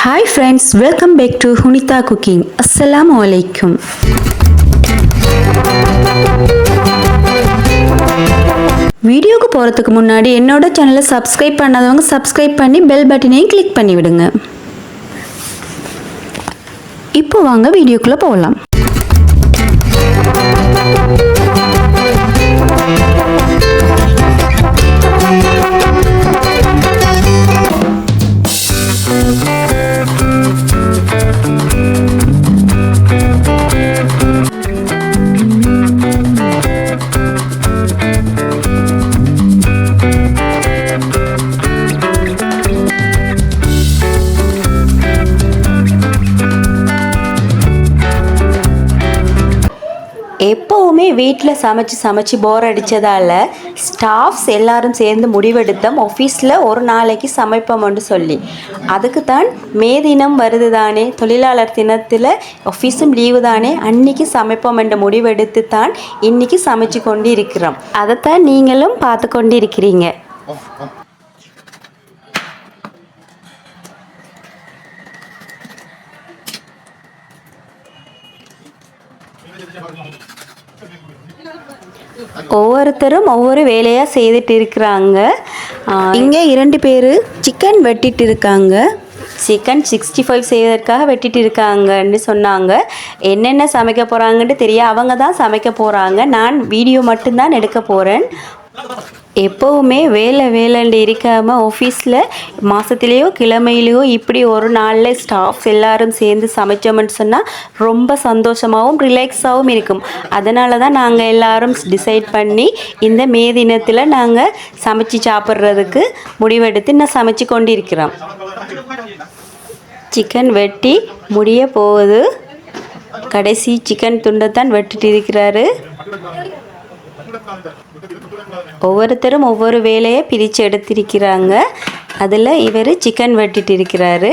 Hi friends welcome back to Hunitha cooking அஸ்ஸலாம் வலைக்கும் வீடியோக்கு போகிறதுக்கு முன்னாடி என்னோட சேனலை சப்ஸ்கிரைப் பண்ணாதவங்க சப்ஸ்கிரைப் பண்ணி பெல் பட்டனையும் கிளிக் பண்ணி விடுங்க இப்போ வாங்க வீடியோக்குள்ளே போகலாம். வீட்டில் சமைச்சு சமைச்சு போர் அடித்ததால் ஸ்டாஃப்ஸ் எல்லாரும் சேர்ந்து முடிவெடுத்தோம். ஆஃபீஸில் ஒரு நாளைக்கு சமைப்போம்னு சொல்லி. அதுக்கு தான் மே தினம் வருது தானே தொழிலாளர் தினத்தில் ஆஃபீஸும் லீவு தானே அன்னைக்கு சமைப்போம் என்ற முடிவெடுத்து தான் இன்னைக்கு சமைச்சு கொண்டு இருக்கிறோம் அதைத்தான் நீங்களும் பார்த்து கொண்டு இருக்கிறீங்க ஒவ்வொருத்தரும் ஒவ்வொரு வேலையாக செய்துட்டு இருக்கிறாங்க இங்கே இரண்டு பேர் சிக்கன் வெட்டிட்டு இருக்காங்க சிக்கன் சிக்ஸ்டி ஃபைவ் செய்வதற்காக வெட்டிட்டு இருக்காங்கன்னு சொன்னாங்க. என்னென்ன சமைக்க போகிறாங்கன்ட்டு தெரிய அவங்க தான் சமைக்க போகிறாங்க நான் வீடியோ மட்டும்தான் எடுக்க போகிறேன் எப்போவுமே வேலை வேலைன்னு இருக்காமல் ஆஃபீஸில் மாதத்துலேயோ கிழமையிலையோ இப்படி ஒரு நாளில் ஸ்டாஃப்ஸ் எல்லாரும் சேர்ந்து சமைச்சோம்னு சொன்னால் ரொம்ப சந்தோஷமாகவும் ரிலாக்ஸாகவும் இருக்கும். அதனால தான் நாங்கள் எல்லாரும் டிசைட் பண்ணி இந்த மே தினத்தில் நாங்கள் சமைச்சு சாப்பிட்றதுக்கு முடிவெடுத்து நான் சமைச்சு கொண்டு இருக்கிறோம் சிக்கன் வெட்டி முடிய போகுது. கடைசி சிக்கன் துண்டைத்தான் வெட்டிட்டு இருக்கிறாரு. ஒவ்வொருத்தரும் ஒவ்வொரு வேலையை பிரித்து எடுத்திருக்கிறாங்க. அதில் இவர் சிக்கன் வெட்டிட்டு இருக்கிறாரு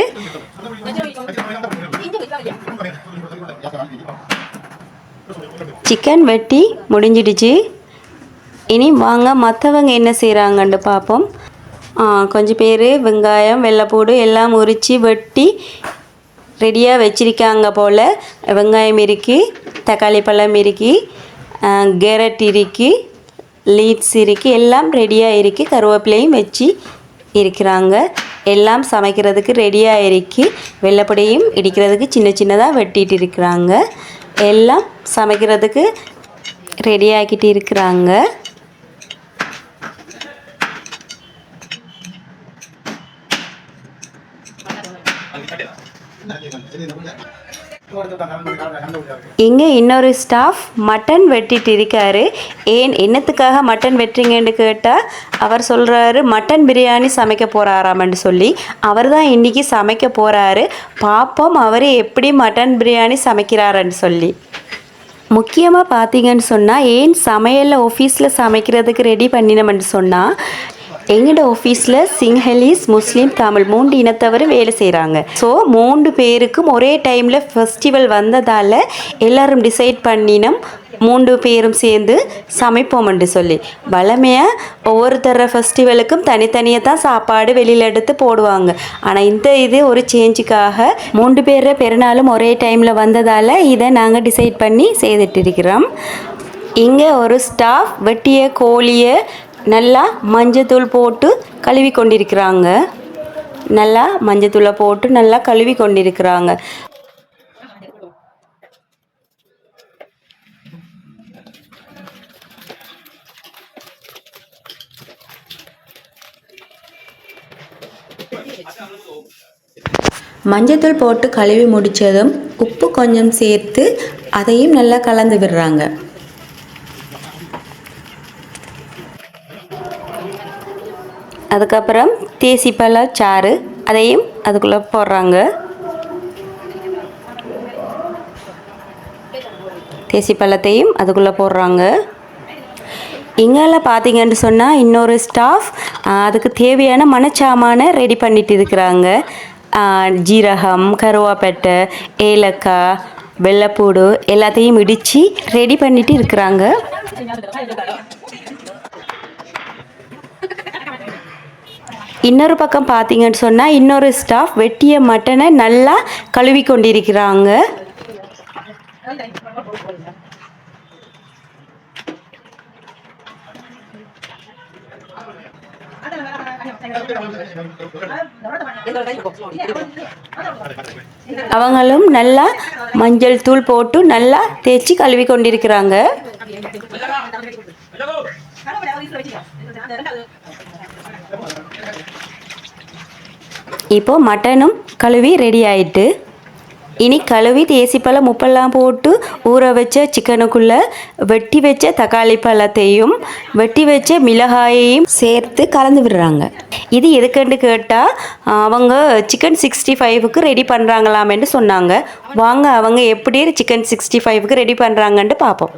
சிக்கன் வெட்டி முடிஞ்சிடுச்சு. இனி வாங்க மற்றவங்க என்ன செய்கிறாங்கன்னு பார்ப்போம் கொஞ்சம் பேர் வெங்காயம் வெள்ளைப்பூடு எல்லாம் உரித்து வெட்டி ரெடியாக வச்சிருக்காங்க போல். வெங்காயம் இருக்கு தக்காளி பழம் இருக்குது கேரட் இருக்கு லீட்ஸ் இருக்கு எல்லாம் ரெடியாக இருக்குது கருவேப்பிலையும் வச்சு இருக்கிறாங்க. எல்லாம் சமைக்கிறதுக்கு ரெடியாக இருக்கு வெள்ளைப்படையும் இடிக்கிறதுக்கு சின்ன சின்னதாக வெட்டிட்டு இருக்கிறாங்க. எல்லாம் சமைக்கிறதுக்கு ரெடி ஆக்கிட்டு இருக்கிறாங்க. இங்கே இன்னொரு ஸ்டாஃப் மட்டன் வெட்டிட்டு இருக்காரு ஏன் என்னத்துக்காக மட்டன் வெட்டுறீங்கன்னு கேட்டால் அவர் சொல்கிறாரு மட்டன் பிரியாணி சமைக்க போகிறாராமன்னு சொல்லி. அவர் தான் இன்றைக்கி சமைக்க போகிறாரு பார்ப்போம் அவர் எப்படி மட்டன் பிரியாணி சமைக்கிறாருன்னு சொல்லி. முக்கியமாக பார்த்தீங்கன்னு சொன்னால் ஏன் சமையலில் ஆஃபீஸில் சமைக்கிறதுக்கு ரெடி பண்ணினோம்னு சொன்னால் எங்களோட ஆஃபீஸில் சிங்ஹலீஸ் முஸ்லீம் தமிழ் மூன்று இனத்தவரும் வேலை செய்கிறாங்க ஸோ மூன்று பேருக்கும் ஒரே டைமில் ஃபெஸ்டிவல் வந்ததால் எல்லாரும் டிசைட் பண்ணினோம் மூன்று பேரும் சேர்ந்து சமைப்போம்னு சொல்லி. வளமையாக ஒவ்வொருத்தர ஃபெஸ்டிவலுக்கும் தனித்தனியாக தான் சாப்பாடு வெளியில் எடுத்து போடுவாங்க. ஆனால் இந்த இது ஒரு சேஞ்சுக்காக மூன்று பேர் பெருநாளும் ஒரே டைமில் வந்ததால் இதை நாங்கள் டிசைட் பண்ணி செய்துட்டு இருக்கிறோம். இங்கே ஒரு ஸ்டாஃப் வெட்டிய கோழியை நல்லா மஞ்சத்தூள் போட்டு கழுவி கொண்டிருக்கிறாங்க. நல்லா மஞ்சத்தூளை போட்டு நல்லா கழுவி கொண்டிருக்கிறாங்க. மஞ்சத்தூள் போட்டு கழுவி முடித்ததும் உப்பு கொஞ்சம் சேர்த்து அதையும் நல்லா கலந்து விடுறாங்க. அதுக்கப்புறம் தேசிப்பழ சாறு அதையும் அதுக்குள்ளே போடுறாங்க. தேசிப்பழத்தையும் அதுக்குள்ளே போடுறாங்க. இங்கால பார்த்தீங்கன்னு சொன்னால் இன்னொரு ஸ்டாஃப் அதுக்கு தேவையான மணச்சாமானை ரெடி பண்ணிட்டு இருக்கிறாங்க. ஜீரகம் கருவாப்பட்டை ஏலக்காய் வெள்ளைப்பூடு எல்லாத்தையும் இடித்து ரெடி பண்ணிட்டு இருக்கிறாங்க. இன்னொரு பக்கம் பார்த்தீங்கன்னு சொன்னால் இன்னொரு ஸ்டாஃப் வெட்டிய மட்டனை நல்லா கழுவி கொண்டிருக்கிறாங்க. அவங்களும் நல்லா மஞ்சள் தூள் போட்டு நல்லா தேய்ச்சி கழுவி கொண்டிருக்கிறாங்க. இப்போ மட்டனும் கழுவி ரெடி ஆயிட்டு இனி கழுவி தேசிப்பழம் உப்பெல்லாம் போட்டு ஊற வச்ச சிக்கனுக்குள்ளே வெட்டி வச்ச தக்காளி பழத்தையும் வெட்டி வச்ச மிளகாயையும் சேர்த்து கலந்து விடுறாங்க. இது எதுக்குன்னு கேட்டால் அவங்க சிக்கன் சிக்ஸ்டி ஃபைவுக்கு ரெடி பண்ணுறாங்களாமேன்னு சொன்னாங்க. வாங்க அவங்க எப்படி சிக்கன் சிக்ஸ்டி ஃபைவுக்கு ரெடி பண்ணுறாங்கன்ட்டு பார்ப்போம்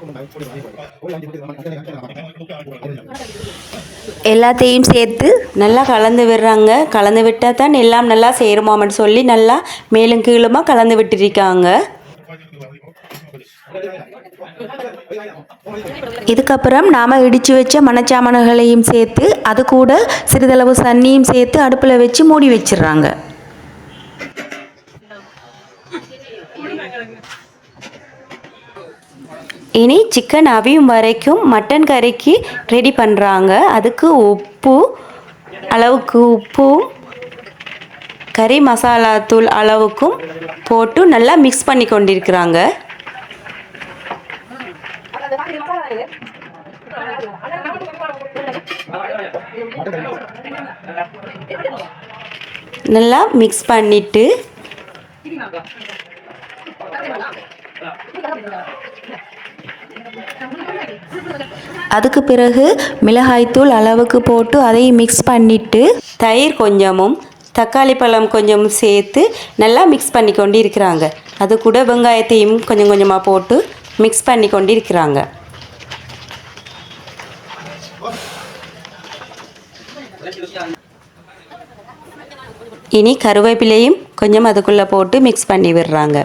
எல்லாத்தையும் சேர்த்து நல்லா கலந்து விடுறாங்க. கலந்து விட்டால் தான் எல்லாம் நல்லா சேருமாமன்னு சொல்லி நல்லா மேலும் கீழுமாக கலந்து விட்டுருக்காங்க. இதுக்கப்புறம் நாம் இடித்து வச்ச மணச்சாமணங்களையும் சேர்த்து அது கூட சிறிதளவு தண்ணியும் சேர்த்து அடுப்பில் வச்சு மூடி வச்சிடுறாங்க. இனி சிக்கன் அவியும் வரைக்கும் மட்டன் கறிக்கு ரெடி பண்ணுறாங்க அதுக்கு உப்பு அளவுக்கு உப்பும் கறி மசாலா தூள் அளவுக்கும் போட்டு நல்லா மிக்ஸ் பண்ணி கொண்டிருக்கிறாங்க. நல்லா மிக்ஸ் பண்ணிட்டு அதுக்கு பிறகு மிளகாய்த்தூள் அளவுக்கு போட்டு அதையும் மிக்ஸ் பண்ணிட்டு தயிர் கொஞ்சமும் தக்காளி பழம் கொஞ்சமும் சேர்த்து நல்லா மிக்ஸ் பண்ணி கொண்டு இருக்கிறாங்க அது கூட வெங்காயத்தையும் கொஞ்சம் கொஞ்சமாக போட்டு மிக்ஸ் பண்ணி கொண்டு இருக்கிறாங்க இனி கருவேப்பிலையும் கொஞ்சம் அதுக்குள்ளே போட்டு மிக்ஸ் பண்ணி விடுறாங்க.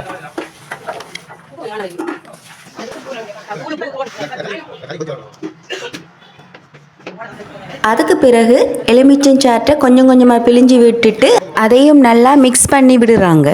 அதுக்கு பிறகு எலுமிச்சஞ்சாற்றை கொஞ்சம் கொஞ்சமாக பிழிஞ்சு விட்டுட்டு அதையும் நல்லா மிக்ஸ் பண்ணி விடுறாங்க.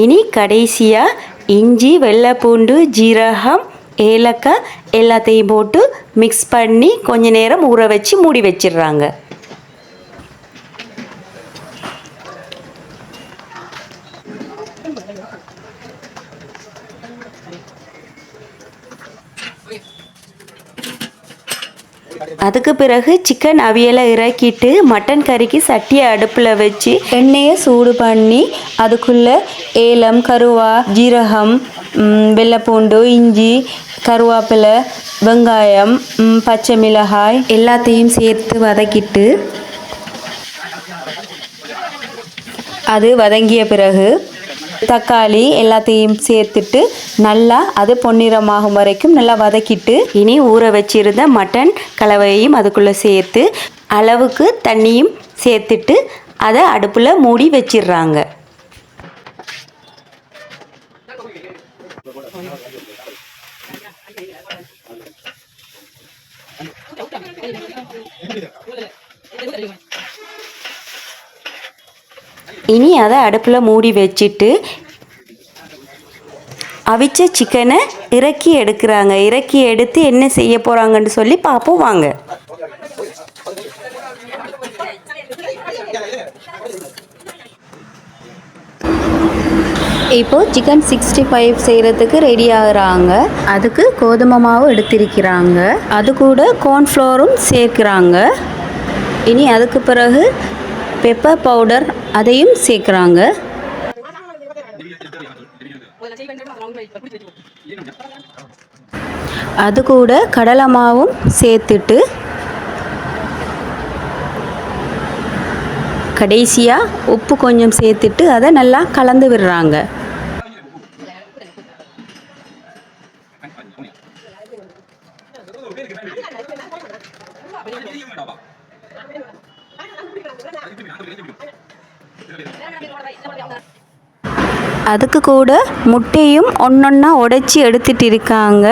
இனி கடைசியாக இஞ்சி வெள்ளைப்பூண்டு ஜீரகம் ஏலக்காய் எல்லாத்தையும் போட்டு மிக்ஸ் பண்ணி கொஞ்ச நேரம் ஊற வச்சு மூடி வச்சிடுறாங்க. அதுக்கு பிறகு சிக்கன் அவியலை இறக்கிட்டு மட்டன் கறிக்கு சட்டியை அடுப்பில் வச்சு எண்ணெயை சூடு பண்ணி அதுக்குள்ளே ஏலம் கருவா ஜீரகம் வெள்ளைப்பூண்டு இஞ்சி கருவேப்பிலை வெங்காயம் பச்சை மிளகாய் எல்லாத்தையும் சேர்த்து வதக்கிட்டு அது வதங்கிய பிறகு தக்காளி எல்லாத்தையும் சேர்த்துட்டு நல்லா அது பொன்னிறமாகும் வரைக்கும் நல்லா வதக்கிட்டு இனி ஊற வச்சிருந்த மட்டன் கலவையையும் அதுக்குள்ளே சேர்த்து அளவுக்கு தண்ணியும் சேர்த்துட்டு அதை அடுப்பில் மூடி வச்சிடுறாங்க. இனி அதை அடுப்பில் மூடி வச்சுட்டு அவிச்ச சிக்கனை இறக்கி எடுக்கிறாங்க. இறக்கி எடுத்து என்ன செய்ய போகிறாங்கன்னு சொல்லி பார்ப்போம் வாங்க. இப்போ சிக்கன் சிக்ஸ்டி ஃபைவ் செய்கிறதுக்கு ரெடி ஆகுறாங்க. அதுக்கு கோதுமை மாவு எடுத்திருக்கிறாங்க. அது கூட கார்ன்ஃப்ளோரும் சேர்க்குறாங்க. இனி அதுக்கு பிறகு பெப்பர் பவுடர் அதையும் சேர்க்குறாங்க. அது கூட கடலை மாவும் சேர்த்துட்டு கடைசியாக உப்பு கொஞ்சம் சேர்த்துட்டு அதை நல்லா கலந்து விடுறாங்க. அதுக்கு கூட முட்டையும் ஒன்றொன்னா உடைச்சி எடுத்துட்டு இருக்காங்க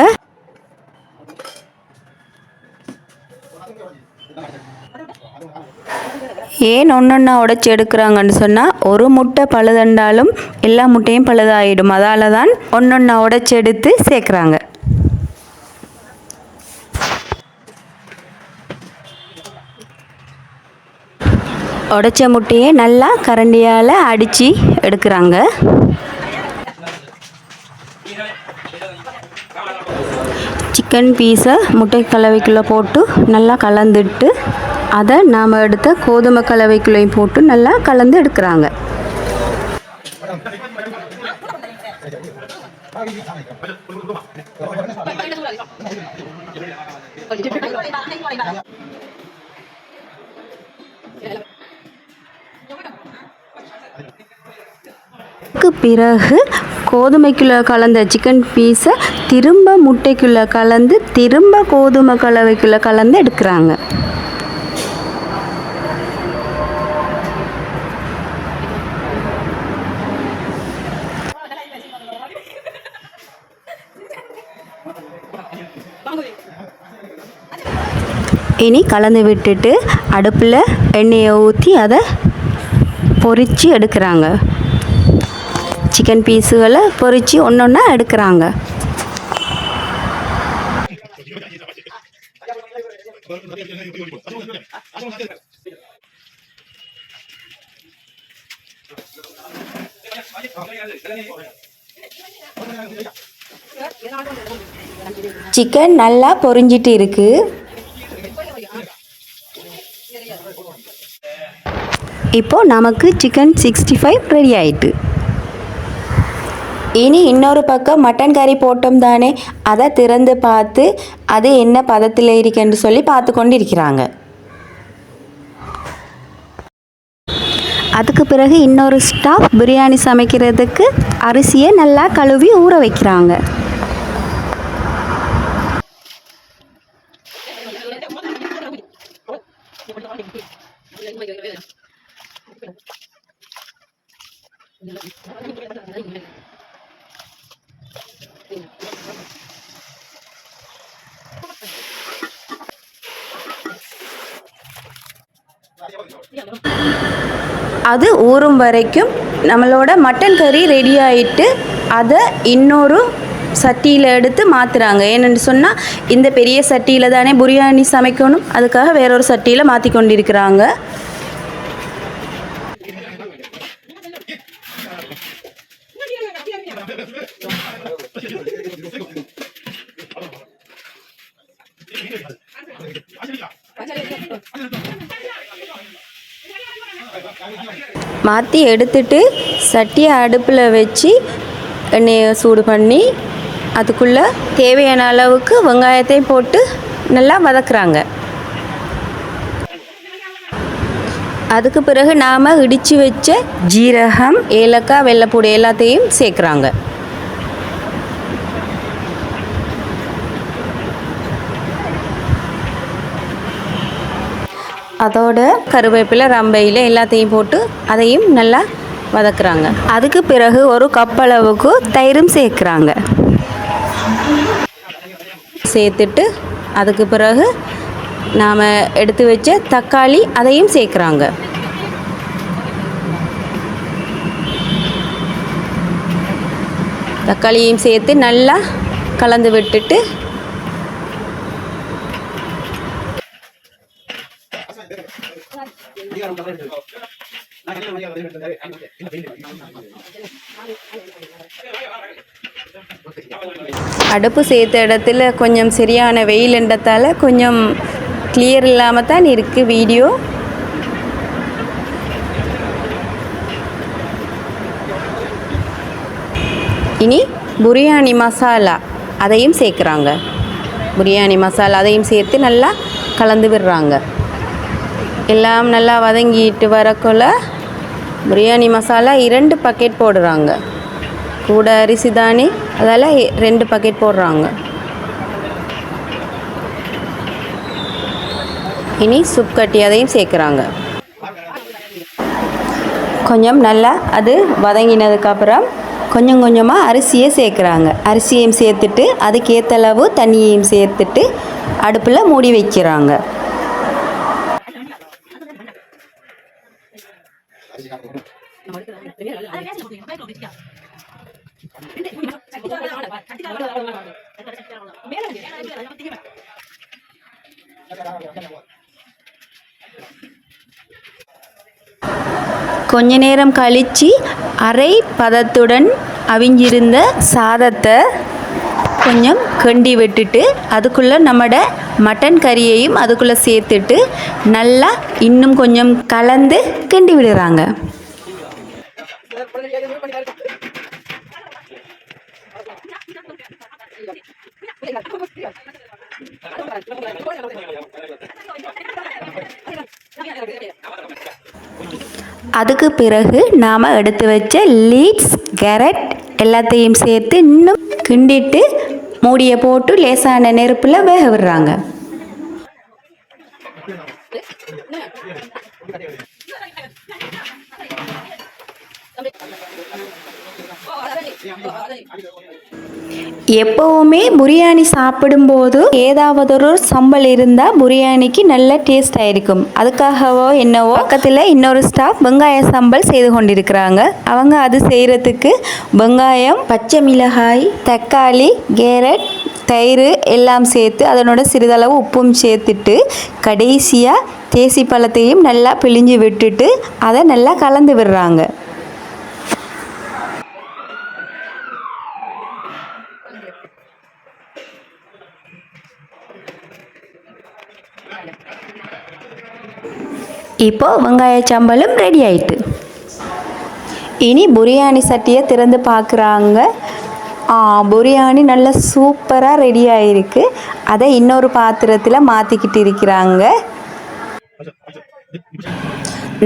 ஏன் ஒன்றொன்னா உடைச்சி எடுக்கிறாங்கன்னு சொன்னால் ஒரு முட்டை பழுதண்டாலும் எல்லா முட்டையும் பழுதாயிடும். அதால தான் ஒன்றொன்னா உடைச்சி எடுத்து சேர்க்குறாங்க. உடைச்ச முட்டையை நல்லா கரண்டியால் அடித்து எடுக்கிறாங்க. சிக்கன் பீஸை முட்டை கலவைக்குள்ளே போட்டு நல்லா கலந்துட்டு அதை நாம் எடுத்த கோதுமை கலவைக்குள்ளேயும் போட்டு நல்லா கலந்து எடுக்கிறாங்க. அதுக்கு பிறகு கோதுமைக்குள்ளே கலந்த சிக்கன் பீஸை திரும்ப முட்டைக்குள்ளே கலந்து திரும்ப கோதுமை கலவைக்குள்ளே கலந்து எடுக்கிறாங்க. இனி கலந்து விட்டுட்டு அடுப்பில் எண்ணெயை ஊற்றி அதை பொரித்து எடுக்கிறாங்க. சிக்கன் பீஸுகளை பொரித்து ஒன்று ஒன்றா எடுக்கிறாங்க. சிக்கன் நல்லா பொரிஞ்சிட்டு இருக்கு. இப்போ நமக்கு சிக்கன் சிக்ஸ்டி ஃபைவ் ரெடி ஆயிட்டு. இனி இன்னொரு பக்கம் மட்டன் கறி போட்டோம் தானே? அதை திறந்து பார்த்து அது என்ன பதத்தில் இருக்குன்னு சொல்லி பார்த்து கொண்டு இருக்கிறாங்க அதுக்கு பிறகு இன்னொரு ஸ்டாஃப் பிரியாணி சமைக்கிறதுக்கு அரிசியை நல்லா கழுவி ஊற வைக்கிறாங்க. அது ஊறும் வரைக்கும் நம்மளோட மட்டன் கறி ரெடி ஆகிட்டு அதை இன்னொரு சட்டியில் எடுத்து மாற்றுறாங்க ஏன்னு சொன்னால் இந்த பெரிய சட்டியில் தானே பிரியாணி சமைக்கணும். அதுக்காக வேறொரு சட்டியில் மாற்றி கொண்டிருக்கிறாங்க. மாற்றி எடுத்துட்டு சட்டியை அடுப்பில் வச்சு எண்ணெயை சூடு பண்ணி அதுக்குள்ளே தேவையான அளவுக்கு வெங்காயத்தையும் போட்டு நல்லா வதக்குறாங்க. அதுக்கு பிறகு நாம் இடித்து வச்ச ஜீரகம் ஏலக்காய் வெள்ளைப்பூடு எல்லாத்தையும் சேர்க்குறாங்க. அதோட கருவேப்பிலை ரம்பையில் எல்லாத்தையும் போட்டு அதையும் நல்லா வதக்குறாங்க. அதுக்கு பிறகு ஒரு கப் அளவுக்கு தயிரும் சேர்க்குறாங்க. சேர்த்துட்டு அதுக்கு பிறகு நாம் எடுத்து வச்ச தக்காளி அதையும் சேர்க்குறாங்க. தக்காளியையும் சேர்த்து நல்லா கலந்து விட்டுட்டு அடுப்பு சேர்த்த இடத்துல கொஞ்சம் சரியான வெயில் வெயில்ன்றதால கொஞ்சம் கிளியர் இல்லாமல் தான் இருக்குது வீடியோ. இனி பிரியாணி மசாலா அதையும் சேர்க்குறாங்க. பிரியாணி மசாலா அதையும் சேர்த்து நல்லா கலந்து விடுறாங்க. எல்லாம் நல்லா வதங்கிட்டு வரக்குள்ள பிரியாணி மசாலா இரண்டு பக்கெட் போடுறாங்க. கூட அரிசி தானே அதால் ரெண்டு பக்கெட் போடுறாங்க. இனி சுப் கட்டி அதையும் சேர்க்குறாங்க. கொஞ்சம் நல்லா அது வதங்கினதுக்கப்புறம் கொஞ்சம் கொஞ்சமாக அரிசியை சேர்க்குறாங்க. அரிசியையும் சேர்த்துட்டு அதுக்கேற்ற அளவு தண்ணியையும் சேர்த்துட்டு அடுப்பில் மூடி வைக்கிறாங்க. கொஞ்ச நேரம் கழித்து அரை பதத்துடன் அவிஞ்சிருந்த சாதத்தை கொஞ்சம் கண்டி விட்டுட்டு அதுக்குள்ளே நம்மட மட்டன் கறியையும் அதுக்குள்ளே சேர்த்துட்டு நல்லா இன்னும் கொஞ்சம் கலந்து கிண்டி விடுறாங்க. அதுக்கு பிறகு நாம் எடுத்து வச்ச லீட்ஸ் கேரட் எல்லாத்தையும் சேர்த்து இன்னும் கிண்டிட்டு மூடியை போட்டு லேசான நெருப்பில் வேக விடுறாங்க. எப்போவுமே பிரியாணி சாப்பிடும்போது ஏதாவது ஒரு சம்பல் இருந்தால் பிரியாணிக்கு நல்ல டேஸ்ட் ஆயிருக்கும் அதுக்காகவோ என்னவோ பக்கத்தில் இன்னொரு ஸ்டாஃப் வெங்காய சம்பல் செய்து கொண்டிருக்கிறாங்க. அவங்க அது செய்கிறதுக்கு வெங்காயம் பச்சை மிளகாய் தக்காளி கேரட் தயிர் எல்லாம் சேர்த்து அதனோட சிறிதளவு உப்பும் சேர்த்துட்டு கடைசியாக தேசி பழத்தையும் நல்லா பிழிஞ்சு விட்டுட்டு அதை நல்லா கலந்து விடுறாங்க. இப்போது வெங்காய சம்பலும் ரெடி ஆயிட்டு. இனி பிரியாணி சட்டியை திறந்து பார்க்குறாங்க. பிரியாணி நல்லா சூப்பராக ரெடி ஆகிருக்கு அதை இன்னொரு பாத்திரத்தில் மாற்றிக்கிட்டு இருக்கிறாங்க.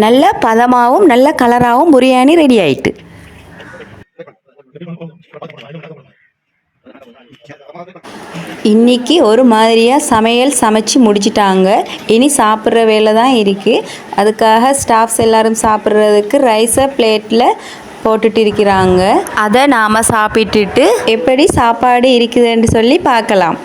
நல்ல பதமாகவும் நல்ல கலராகவும் பிரியாணி ரெடி ஆயிட்டு. இன்னைக்கு ஒரு மாதிரியாக சமையல் சமைச்சு முடிச்சிட்டாங்க. இனி சாப்பிட்ற வேலை தான் இருக்குது அதுக்காக ஸ்டாஃப்ஸ் எல்லாரும் சாப்பிட்றதுக்கு ரைஸை பிளேட்டில் போட்டுட்டு இருக்கிறாங்க. அதை நாம் சாப்பிட்டுட்டு எப்படி சாப்பாடு இருக்குதுன்னு சொல்லி பார்க்கலாம்.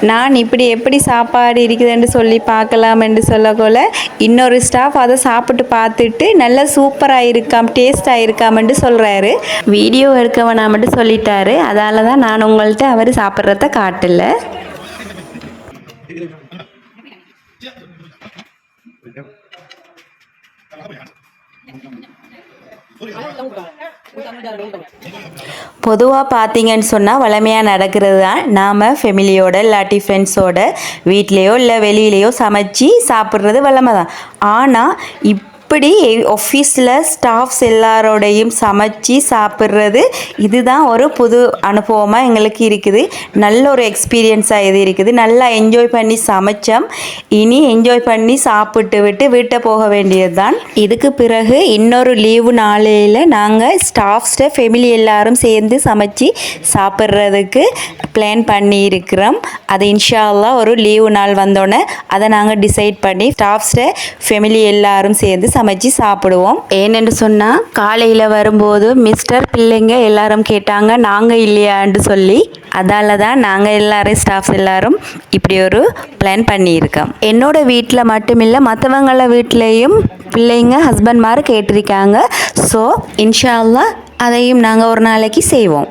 நான் இப்படி எப்படி சாப்பாடு இருக்குதுன்னு சொல்லி பார்க்கலாம் என்று சொல்லக்கொள்ள இன்னொரு ஸ்டாஃப் அதை சாப்பிட்டு பார்த்துட்டு நல்லா சூப்பராக இருக்காம் டேஸ்டாக இருக்காமன்ட்டு சொல்கிறாரு வீடியோ எடுக்க வேணாமட்டு சொல்லிட்டாரு. அதால தான் நான் உங்கள்கிட்ட அவர் சாப்பிட்றத காட்டலை. பொதுவாக பார்த்தீங்கன்னு சொன்னால் வளமையாக நடக்கிறது தான். நாம் ஃபெமிலியோட இல்லாட்டி ஃப்ரெண்ட்ஸோட வீட்லேயோ இல்லை வெளியிலேயோ சமைச்சு சாப்பிட்றது வளமை தான் ஆனால் இப் இப்படி ஆஃபீஸில் ஸ்டாஃப்ஸ் எல்லாரோடையும் சமைச்சு சாப்பிட்றது? இதுதான் ஒரு புது அனுபவமாக எங்களுக்கு இருக்குது. நல்ல ஒரு எக்ஸ்பீரியன்ஸாக இது இருக்குது. நல்லா என்ஜாய் பண்ணி சமைச்சோம். இனி என்ஜாய் பண்ணி சாப்பிட்டு விட்டு வீட்டை போக வேண்டியது தான் இதுக்கு பிறகு இன்னொரு லீவு நாளையில் நாங்கள் ஸ்டாஃப்ஸ்ட ஃபெமிலி எல்லாரும் சேர்ந்து சமைச்சு சாப்பிட்றதுக்கு பிளான் பண்ணி இருக்கிறோம் அது இன்ஷா ஒரு லீவு நாள் வந்தோடனே அதை நாங்கள் டிசைட் பண்ணி ஸ்டாஃப்ஸ்ட ஃபெமிலி எல்லாரும் சேர்ந்து சமைச்சு சாப்பிடுவோம். ஏனென்று சொன்னால் காலையில் வரும்போது மிஸ்டர் பிள்ளைங்க எல்லாரும் கேட்டாங்க நாங்கள் இல்லையான்னு சொல்லி. அதால தான் நாங்கள் எல்லாரும் ஸ்டாஃப்ஸ் எல்லாரும் இப்படி ஒரு பிளான் பண்ணியிருக்கோம். என்னோட வீட்டில் மட்டுமில்லை மற்றவங்கள வீட்லேயும் பிள்ளைங்க ஹஸ்பண்ட்மார் கேட்டிருக்காங்க. ஸோ இன்ஷா அல்லாஹ் அதையும் நாங்கள் ஒரு நாளைக்கு செய்வோம்.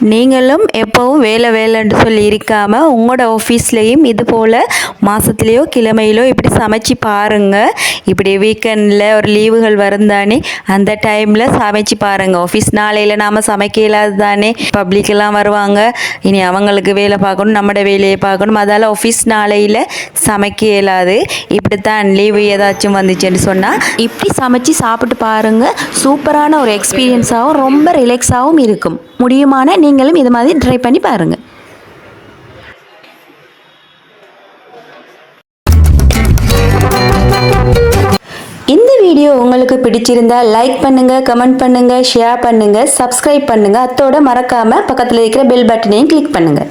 நீங்களும் எப்போவும் வேலை வேலைன்னு சொல்லி இருக்காமல் உங்களோட ஆஃபீஸ்லேயும் இது போல் மாதத்துலேயோ கிழமையிலோ இப்படி சமைச்சு பாருங்கள் இப்படி வீக்கெண்டில் ஒரு லீவுகள் வரும் தானே. அந்த டைமில் சமைச்சு பாருங்கள் ஆஃபீஸ் நாளையில் நாம் சமைக்க இல்லாது தானே. பப்ளிக்கெல்லாம் வருவாங்க. இனி அவங்களுக்கு வேலை பார்க்கணும் நம்மட வேலையை பார்க்கணும். அதால் ஆஃபீஸ் நாளையில் சமைக்க இயலாது. இப்படித்தான் லீவு ஏதாச்சும் வந்துச்சுன்னு சொன்னால் இப்படி சமைச்சு சாப்பிட்டு பாருங்கள் சூப்பரான ஒரு எக்ஸ்பீரியன்ஸாகவும் ரொம்ப ரிலாக்ஸாகவும் இருக்கும். முடியுமான நீங்களும் இது மாதிரி ட்ரை பண்ணி பாருங்கள் இந்த வீடியோ உங்களுக்கு பிடிச்சிருந்தா லைக் பண்ணுங்க கமெண்ட் பண்ணுங்க ஷேர் பண்ணுங்க சப்ஸ்கிரைப் பண்ணுங்க. அத்தோட மறக்காம பக்கத்தில் இருக்கிற பெல் பட்டனையும் கிளிக் பண்ணுங்க.